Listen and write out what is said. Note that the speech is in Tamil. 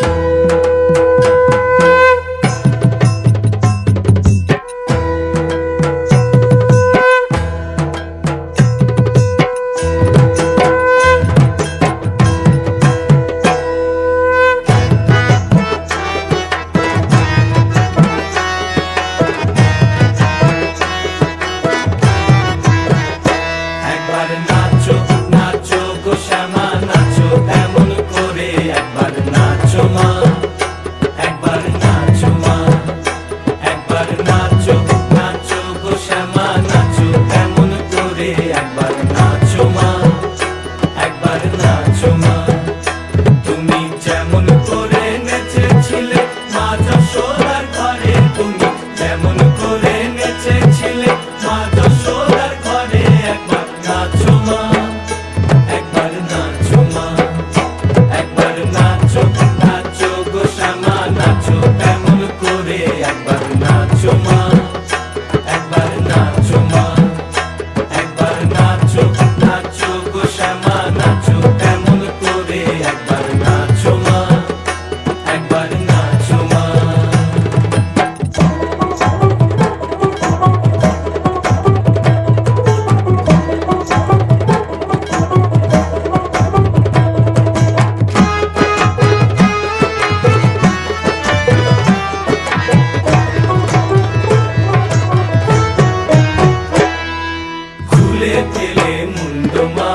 Música உள்ளத்திலே முண்டுமா